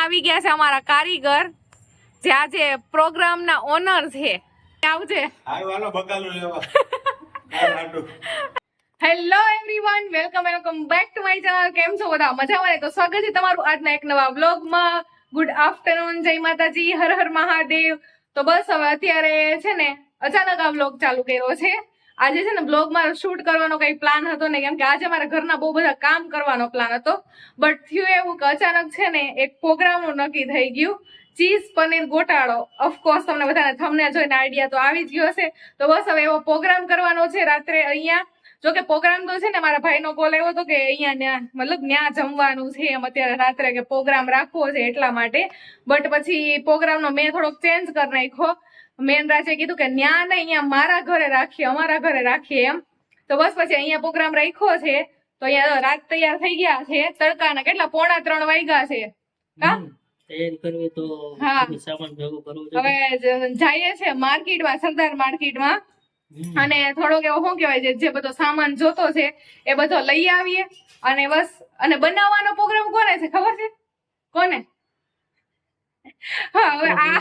અહીંયા આવી ગયા છે અમારા કારીગર જે આજે પ્રોગ્રામના ઓનર છે. આવજે. Hello everyone welcome welcome back to my channel કેમ છો બધા? મજામાં? ને તો સ્વાગત છે તમારું આજના એક નવા વ્લોગમાં ગુડ આફ્ટરનૂન જય માતાજી હર હર મહાદેવ. તો બસ હવે અત્યારે છે ને અચાનક આ વ્લોગ ચાલુ કર્યો છે. આજે છે ને બ્લોગમાં શૂટ કરવાનો કઈ પ્લાન હતો ને કેમ કે આજે મારા ઘરના બહુ બધા કામ કરવાનો પ્લાન હતો. બટ થયું એવું કે અચાનક છે ને એક પ્રોગ્રામનું નક્કી થઈ ગયું. ચીઝ પનીર ગોટાળો. ઓફકોર્સ તમને બધાને થમને જોઈને આઈડિયા તો આવી જ ગયો હશે. તો બસ હવે એવો પ્રોગ્રામ કરવાનો છે રાત્રે અહીંયા. જો કે પ્રોગ્રામ તો છે ને મારા ભાઈનો કોલ આવ્યો હતો કે અહીંયા ન્યા, મતલબ ન્યા જમવાનું છે એમ અત્યારે રાત્રે કે પ્રોગ્રામ રાખવો છે એટલા માટે. બટ પછી પ્રોગ્રામનો મેં થોડોક ચેન્જ કરી નાખ્યો. મેન રાજે કીધું કે ન્યા ને અહીંયા મારા ઘરે રાખીએ અમારા ઘરે રાખીએ એમ. તો બસ પછી અહીંયા પ્રોગ્રામ રાખ્યો છે. તો અહીંયા રાત તૈયાર થઈ ગયા છે. તડકાના કેટલા? પોણા ત્રણ વાગ્યા છે. હા. હવે જઈએ છે માર્કેટમાં સરદાર માર્કેટમાં. અને થોડોક એવો શું કહેવાય છે જે બધો સામાન જોતો છે એ બધો લઈ આવીએ. અને બસ અને બનાવવાનો પ્રોગ્રામ કોને છે? ખબર છે? કોને? હા હવે આ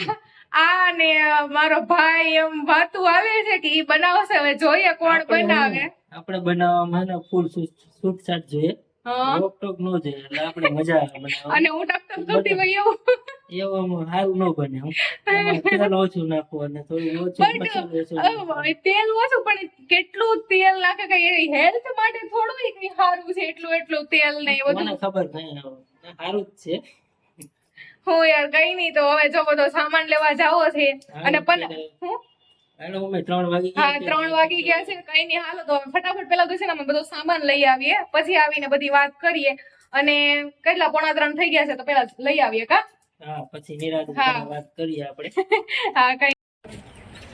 આ ને મારો ભાઈ એમ વાતું આવે છે કે ઈ બનાવશે. હવે જોઈએ કોણ બનાવે. આપણે બનાવવામાં ને ફૂલ છૂટછાટ જોઈએ. રોકટોક ન જોઈએ એટલે આપણે મજા આવે અને હું ટક ટક કરતી હોય એવું. એવું સારું ન બને તેલ ઓછું નાખવું અને થોડું ઓછું. તેલ ઓછું પણ કેટલું તેલ નાખે કઈ હેલ્થ માટે થોડું સારું છે એટલું એટલું તેલ ને એ બધું. મને ખબર નહીં સારું જ છે. હું યાર કઈ નહીં તો હવે જો બધો સામાન લેવા જાવો છે. અને હું? ત્રણ વાગી હા ગયા ત્રણ વાગી ગયા છે. કઈ નહીં હાલો તો ફટાફટ પેલા તો છે ને અમે બધો સામાન લઈ આવીએ. પછી આવીને બધી વાત કરીએ. અને કેટલા પોણા ત્રણ થઈ ગયા છે તો પેલા લઈ આવીએ કા? હા પછી હા. જરા વાત કરીએ આપણે. હા કઈ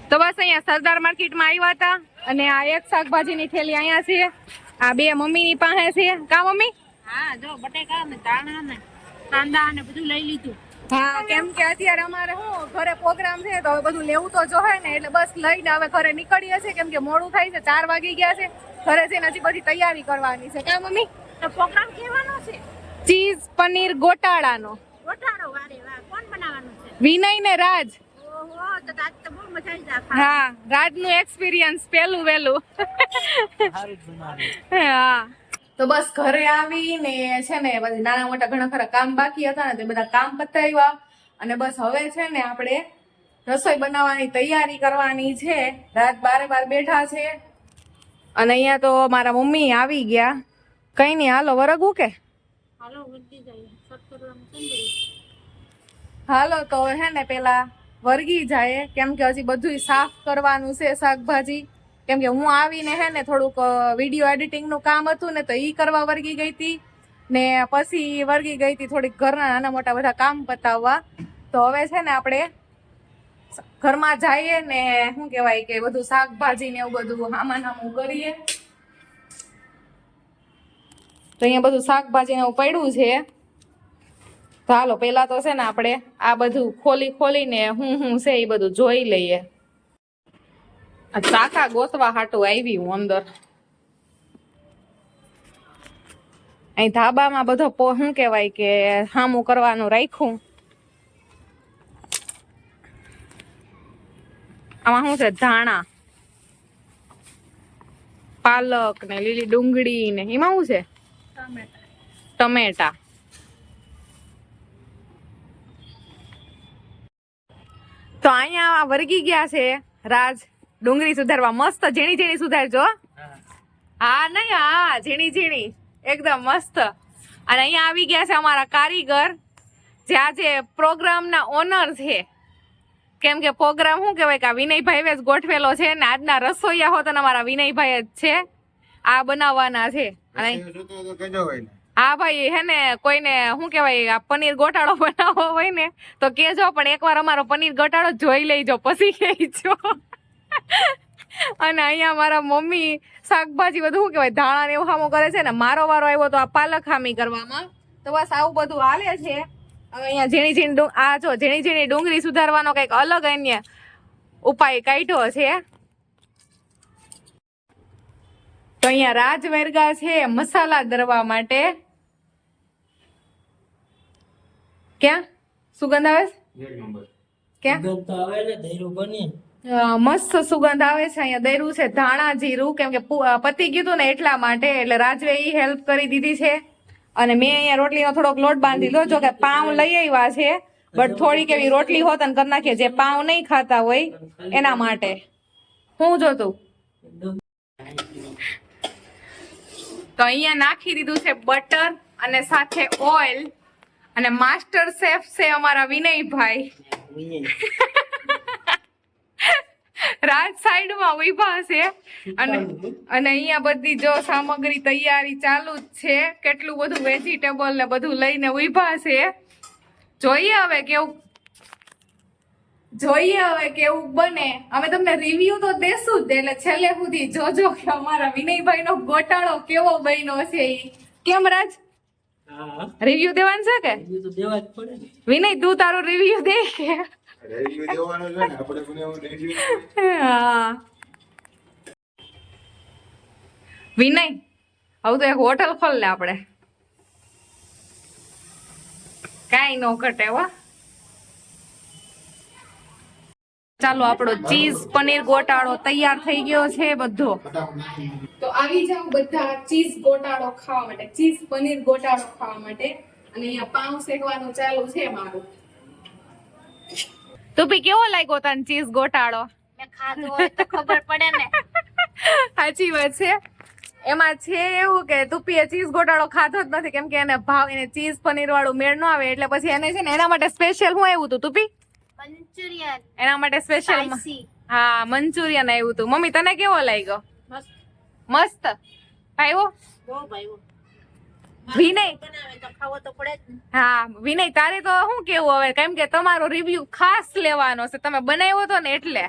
તો બસ અહીંયા સરદાર માર્કેટમાં આવ્યા હતા. અને આ એક શાકભાજીની થેલી અહીંયા છે. આ બે મમ્મીની પાસે છે. કા મમ્મી? હા જો બટેકા ને ધાણા ને કાંદા ને બધું લઈ લીધું. હા કેમ કે અત્યારે અમારે હું ઘરે પ્રોગ્રામ છે તો હવે બધું લેવું તો જોહે ને એટલે બસ લઈને હવે ઘરે નીકળીએ છીએ. કેમ કે મોડું થાય છે ચાર વાગી ગયા છે. ઘરે જઈને હજી બધી તૈયારી કરવાની છે. કા મમ્મી? તો પ્રોગ્રામ કેવાનો છે? ચીઝ પનીર ગોટાળાનો. ગોટાળો વારે વાહ. કોણ બનાવવાનું છે? વિનય ને રાજ. ઓહો તો તો આજ તો બહુ મજા આવી જાય. હા રાજનું એક્સપિરિયન્સ પેલું વેલું જ હા. તો બસ ઘરે આવીને છે ને પછી નાના મોટા ઘણા ખરા કામ બાકી હતા ને તે બધા કામ પતાવ્યા. અને બસ હવે છે ને આપણે રસોઈ બનાવવાની તૈયારી કરવાની છે. રાત બારે બાર બેઠા છે. અને અહીંયા તો મારા મમ્મી આવી ગયા. કઈ નહીં હાલો વરગવું કે. હાલો તો હે ને પેલા વર્ગી જાય. કેમ કે હજી બધું સાફ કરવાનું છે શાકભાજી. કેમ કે હું આવીને હે ને થોડુંક વીડિયો એડિટિંગનું કામ હતું ને તો એ કરવા વર્ગી ગઈ હતી. ને પછી વર્ગી ગઈ હતી થોડીક ઘરના નાના મોટા બધા કામ પતાવવા. તો હવે છે ને આપણે ઘરમાં જઈએ ને શું કહેવાય કે બધું શાકભાજી ને એવું બધું આમાં નામું કરીએ. તો અહીંયા બધું શાકભાજી ને એવું પડ્યું છે. તો હાલો, પહેલાં તો છે ને આપણે આ બધું ખોલી ખોલીને હું હું છે એ બધું જોઈ લઈએ. ચાકા ગોતવા હાટું આવી હું અંદર. અહીં ધાબામાં બધો શું કહેવાય કે સામું કરવાનું રાખ્યું. આમાં શું છે? ધાણા, પાલક ને લીલી ડુંગળી ને એમાં શું છે? ટમેટા. તો અહીંયા વર્ગી ગયા છે, રાજ. ડુંગળી સુધારવા મસ્ત ઝીણી ઝીણી સુધારજો હા. નહીં હા ઝીણી ઝીણી એકદમ મસ્ત. અને અહીંયા આવી ગયા છે અમારા કારીગર જે આજે પ્રોગ્રામના ઓનર છે. કેમ કે પ્રોગ્રામ શું કહેવાય કે આ વિનયભાઈ જ ગોઠવેલો છે ને આજના રસોઈયા હોત અને અમારા વિનયભાઈ જ છે. આ બનાવવાના છે. હા ભાઈ હે ને કોઈને શું કહેવાય આ પનીર ગોટાળો બનાવવો હોય ને તો કેજો પણ એકવાર અમારો પનીર ગોટાળો જોઈ લેજો પછી કહેજો. અને અહીંયા મારા મમ્મી શાકભાજી બધું શું કહેવાય ધાણા ને એવું હામું કરે છે ને મારો વારો આવ્યો તો આ પાલક હામી કરવામાં. તો બસ આવું બધું હાલે છે. હવે અહીંયા ઝીણી ઝીણી આ જો ઝીણી ઝીણી ડુંગળી સુધારવાનો કંઈક અલગ અન્ય ઉપાય કાઢ્યો છે. તો અહીંયા રાજવેરગા છે મસાલા દરવા માટે. ક્યાં? સુગંધ આવે ક્યાં? આવે ને બની. મસ્ત સુગંધ આવે છે, અહીંયા દૈરું છે ધાણા જીરું કેમ કે પતી ગયું હતું ને એટલા માટે, એટલે રાજવે એ હેલ્પ કરી દીધી છે. અને મેં અહીંયા રોટલીનો થોડોક લોટ બાંધી લીધો જો કે પાઉં લઈ આવ્યા છે બટ થોડીક એવી રોટલી હોત અને કરી નાખીએ, જે પાઉં નહીં ખાતા હોય, એના માટે. હું જોતું? તો અહીંયા નાખી દીધું છે બટર અને સાથે ઓઇલ, અને માસ્ટર શેફ છે અમારા વિનયભાઈ. રાજ સાઈડમાં ઊભા છે અને અને અહીંયા બધી જો સામગ્રી તૈયારી ચાલુ જ છે. કેટલું બધું વેજીટેબલ ને બધું લઈને ઊભા છે જોઈએ હવે કેવું જોઈએ હવે કેવું બને. અમે તમને રિવ્યુ તો દેશું જ એટલે છેલ્લે સુધી જોજો કે અમારા વિનયભાઈ નો ગોટાળો કેવો બન્યો છે ઈ. કેમ રાજ? રિવ્યુ દેવાનું છે કે? એ તો દેવા જ પડે ને. વિનય તું તારું રિવ્યુ દે કે? રેડિયો દેવાનો છે ને આપણે પણ એવું રેડિયો હા. વિનય હવે તો એક હોટલ ખોલ લે આપણે. કાંઈ નો ઘટે હો. ચાલો આપણો ચીઝ પનીર ગોટાળો તૈયાર થઈ ગયો છે બધો. તો આવી જાવ બધા ચીઝ ગોટાળો ખાવા માટે ચીઝ પનીર ગોટાળો ખાવા માટે. અને અહીંયા પાઉં શેકવાનું ચાલુ છે મારું. તુપી કેવો લાગ્યો તને ચીઝ ગોટાળો? મેં ખાધો હોય તો ખબર પડે ને. સાચી વાત છે. એમાં છે એવું કે તુપીએ ચીઝ ગોટાળો ખાધો જ નથી કેમ કે એને ભાવ એને ચીઝ પનીર વાળું મેળ ન આવે એટલે પછી એને છે ને એના માટે સ્પેશિયલ હું આવ્યું હતું તુપી મંચુરિયન. એના માટે સ્પેશિયલ હા મંચુરિયન આવ્યું હતું મમ્મી તને કેવો લાગ્યો? મસ્ત. મસ્ત. ભાઈઓ બહુ ભાઈ વિનય. બનાવે તો ખાવો તો પડે જ ને. હા વિનય તારે તો શું કેવું હવે? કેમ કે તમારો રિવ્યુ ખાસ લેવાનો છે. તમે બનાવ્યો તો ને એટલે.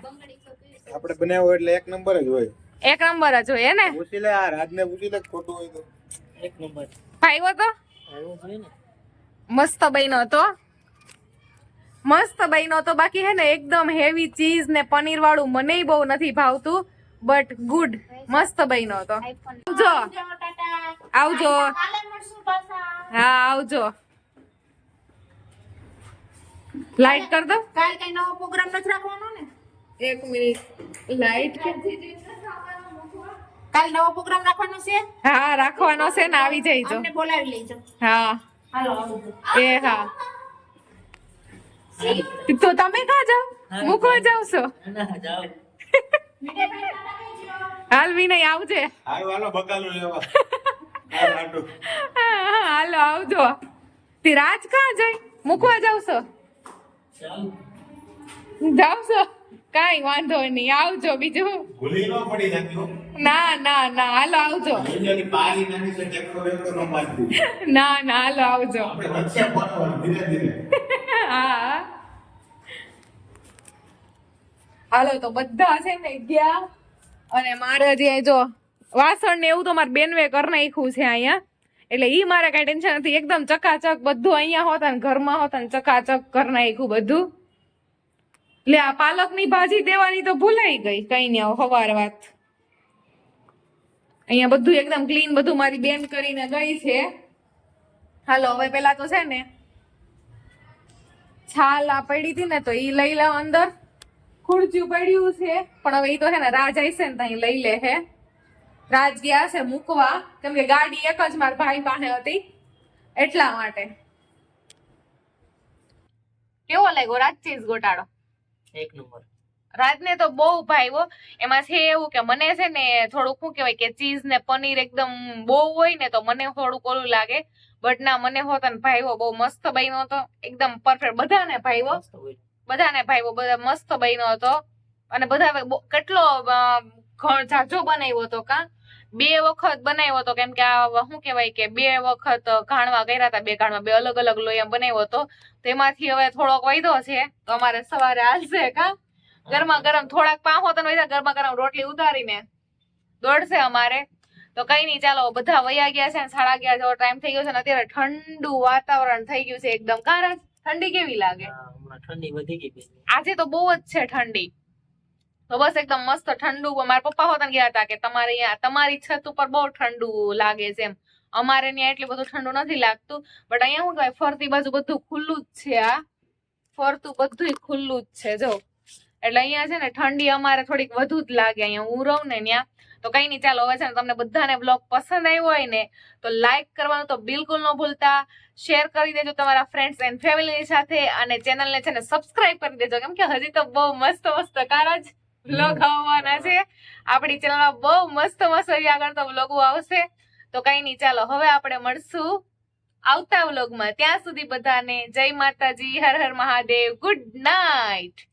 આપણે બનાવ્યો એટલે એક નંબર જ હોય. એક નંબર જ હોય ને? પૂછી લે આ રાજને પૂછી લે ખોટું હોય તો. એક નંબર. ફાઈવો તો? મસ્ત બન્યો તો. મસ્ત બન્યો તો. બાકી હે ને એકદમ હેવી ચીઝ ને પનીર વાળું મને બહુ નથી ભાવતું બટ ગુડ મસ્ત બન્યો તો. જો. આવજો. હા આવજો. લાઈટ કર દો. કાલ કઈ નવો પ્રોગ્રામ નથી રાખવાનો ને? એક મિનિટ. લાઈટ કાલ નવો પ્રોગ્રામ રાખવાનો છે? હા રાખવાનો છે ને આવી જઈજો. અમને બોલાવી લેજો. હા. હાલો એ હા. તો તમે કા જાઓ? મૂકવા જાવ છો? ના જાઓ. હાલ વિનય આવજે. હારું હાલો બકાલો લેવા. હાલ આવજો. તે રાજ કા જાય? મૂકવા જાવશો જાવશો છો? વાંધો નહીં આવજો બીજું. ભૂલી ન પડી જતી ના ના ના હાલો આવજો. ન ના હાલો આવજો. હા. હાલો તો બધા છે ને ગયા. અને મારે જે જો વાસણ ને એવું તો મારે બેનવે કરી નાખ્યું છે અહીંયા. એટલે ઈ મારે કઈ ટેન્શન નથી. એકદમ ચકાચક બધું અહીંયા હોતા ને ઘરમાં હોતા ને ચકાચક કરી નાખ્યું બધું. લે, આ પાલકની ભાજી દેવાની તો ભૂલાઈ ગઈ. કઈ નહીં હવાર વાત. અહીંયા બધું એકદમ ક્લીન બધું મારી બેન કરીને ગઈ છે. હાલો, હવે પેલા તો છે ને છાલ આ પડી હતી ને તો એ લઈ લો અંદર. ખુરચું પડ્યું છે. પણ હવે ઈ તો છે ને રાહ જાય છે ને ત્યાં લઈ લે હે. રાજ ગયા છે મૂકવા. કેમ કે ગાડી એક જ મારા ભાઈ પાસે હતી એટલા માટે. કેવો લાગ્યો રાજ ચીઝ ગોટાળો? એક નંબર. રાજને તો બહુ ભાવ્યો એમાં છે એવું કે મને છે ને થોડુંક શું કહેવાય કે ચીઝ ને પનીર એકદમ બહુ હોય ને તો મને થોડુંક ઓલું લાગે. બટ ના મને હોત ને ભાઈવો બહુ મસ્ત બન્યો હતો. એકદમ પરફેક્ટ બધાને ભાઈવો બધાને ભાઈવો બધા મસ્ત બન્યો હતો. અને બધા કેટલો ઘણ ઝાઝો બનાવ્યો હતો કા. બે વખત બનાવ્યો હતો કેમ કે આ શું કહેવાય કે બે વખત ઘાણવા કર્યા હતા બે ઘાણવા બે અલગ અલગ લોહીયા બનાવ્યો હતો. તેમાંથી હવે થોડોક વાયદો છે તો અમારે સવારે હાલશે કા? ગરમા ગરમ થોડાક પાંખો તને વૈધા ગરમા ગરમ રોટલી ઉતારીને દોડશે અમારે. તો કઈ નહીં ચાલો બધા વયા ગયા છે સાડા અગિયાર જેવો ટાઈમ થઈ ગયો છે ને અત્યારે ઠંડુ વાતાવરણ થઈ ગયું છે એકદમ. કારણ ઠંડી કેવી લાગે? ઠંડી વધી ગઈ આજે તો બહુ જ છે ઠંડી. તો બસ એકદમ મસ્ત ઠંડુ. મારા પપ્પા હોતા ગયા હતા કે તમારે અહીંયા, તમારી છત ઉપર બહુ ઠંડુ લાગે છે એમ. અમારે ત્યાં એટલું બધું ઠંડુ નથી લાગતું. બટ અહીંયા શું કહેવાય, ફરતી બાજુ બધું ખુલ્લું જ છે આ. ફરતું બધું ખુલ્લું જ છે, જો. એટલે અહીંયા છે ને, ઠંડી અમારે થોડીક વધુ જ લાગે. અહીંયા હું રહું ને ત્યાં, તો કઈ નહીં, ચાલો, હવે છે ને, તમને બધાને બ્લોગ પસંદ આવ્યો હોય ને, તો લાઈક કરવાનું તો બિલકુલ ન ભૂલતા. શેર કરી દેજો તમારા ફ્રેન્ડ્સ એન્ડ ફેમિલી સાથે અને ચેનલને છે ને સબસ્ક્રાઇબ કરી દેજો. કેમ કે હજી તો બહુ મસ્ત મસ્ત કારા જ બ્લોગ આવવાના છે. આપણી ચેનલમાં બહુ મસ્ત મસ્ત આગળ તો બ્લોગો આવશે. તો કઈ નહીં, ચાલો, હવે આપણે મળશું આવતા વ્લોગમાં ત્યાં સુધી બધાને જય માતાજી, હર હર મહાદેવ ગુડ નાઇટ